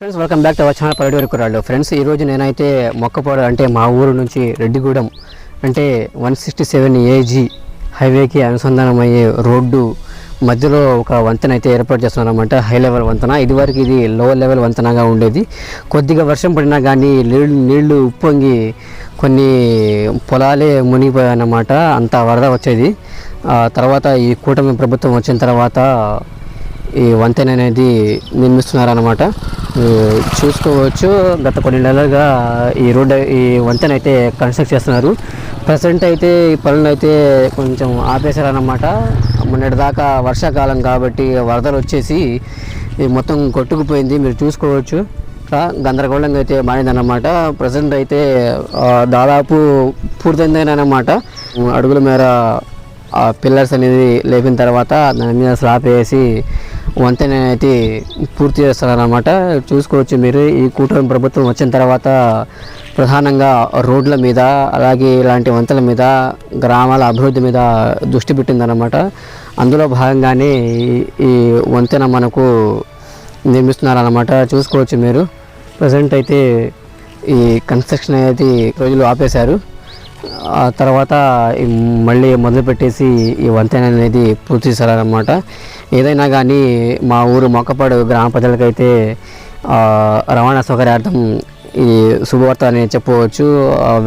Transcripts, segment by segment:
Friends welcome back to our channel పల్లెటూరు కురాళ్ళు friends ఈరోజు నేనైతే మొక్కపోడు అంటే మా ఊరు నుంచి రెడ్డిగూడెం అంటే వన్ సిక్స్టీ సెవెన్ ఏజీ హైవేకి అనుసంధానం అయ్యే రోడ్డు మధ్యలో ఒక వంతెన అయితే ఏర్పాటు చేస్తున్నారన్నమాట. హై లెవెల్ వంతెన. ఇదివరకు ఇది లో లెవెల్ వంతెనగా ఉండేది. కొద్దిగా వర్షం పడినా కానీ నీళ్ళు నీళ్ళు ఉప్పొంగి కొన్ని పొలాలే మునిగిపోయాయన్నమాట. అంత వరద వచ్చేది. తర్వాత ఈ కూటమి ప్రభుత్వం వచ్చిన తర్వాత ఈ వంతెన అనేది నిర్మిస్తున్నారన్నమాట. చూసుకోవచ్చు. గత కొన్ని నెలలుగా ఈ రోడ్ ఈ వంతెన అయితే కన్స్ట్రక్ట్ చేస్తున్నారు. ప్రజెంట్ అయితే ఈ పనులు అయితే కొంచెం ఆపేశారన్నమాట. మొన్నటిదాకా వర్షాకాలం కాబట్టి వరదలు వచ్చేసి మొత్తం కొట్టుకుపోయింది. మీరు చూసుకోవచ్చు. గందరగోళంగా అయితే మారిందన్నమాట. ప్రజెంట్ అయితే దాదాపు పూర్తయిందేనమాట అడుగుల మేర ఆ పిల్లర్స్ అనేది లేపిన తర్వాత దాని మీద స్లాప్ వేసి వంతెన అయితే పూర్తి చేస్తారన్నమాట. చూసుకోవచ్చు మీరు. ఈ కూటమి ప్రభుత్వం వచ్చిన తర్వాత ప్రధానంగా రోడ్ల మీద అలాగే ఇలాంటి వంతెల మీద గ్రామాల అభివృద్ధి మీద దృష్టి పెట్టిందన్నమాట. అందులో భాగంగానే ఈ- ఈ వంతెన మనకు నిర్మిస్తున్నారన్నమాట. చూసుకోవచ్చు మీరు. ప్రజెంట్ అయితే ఈ కన్స్ట్రక్షన్ అనేది రోజులు ఆపేశారు. ఆ తర్వాత మళ్ళీ మొదలుపెట్టేసి ఈ వంతెన అనేది పూర్తి చేశారనమాట ఏదైనా కానీ మా ఊరు మొక్కపాడు గ్రామ ప్రజలకైతే రవాణా సౌకర్యార్థం ఈ శుభవార్త అని చెప్పవచ్చు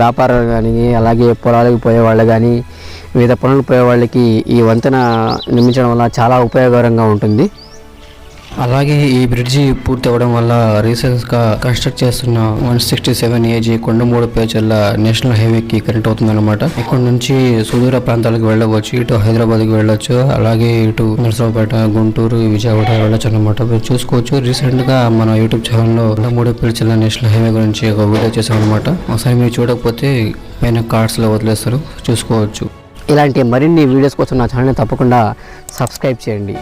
వ్యాపారాలు కానీ అలాగే పొలాలకు పోయే వాళ్ళు కానీ వివిధ పనులు పోయే వాళ్ళకి ఈ వంతెన నిర్మించడం వల్ల చాలా ఉపయోగకరంగా ఉంటుంది. అలాగే ఈ బ్రిడ్జి పూర్తి అవ్వడం వల్ల రీసెంట్గా కన్స్ట్రక్ట్ చేస్తున్న one sixty seven AG Kondamudu Pecherla national హైవేకి కనెక్ట్ అవుతుంది అనమాట ఇక్కడ నుంచి సుదూర ప్రాంతాలకు వెళ్ళవచ్చు ఇటు హైదరాబాద్కి వెళ్ళొచ్చు అలాగే ఇటు నరసరావుపేట గుంటూరు విజయవాడ వెళ్ళొచ్చు అనమాట మీరు చూసుకోవచ్చు. రీసెంట్గా మన యూట్యూబ్ ఛానల్లో కొండమూడు పేచర్ల నేషనల్ హైవే గురించి ఒక వీడియో చేసాం అనమాట ఒకసారి మీరు చూడకపోతే పైన కార్డ్స్లో వదిలేస్తారు. చూసుకోవచ్చు. ఇలాంటి మరిన్ని వీడియోస్ కోసం నా ఛానల్ని తప్పకుండా సబ్స్క్రైబ్ చేయండి.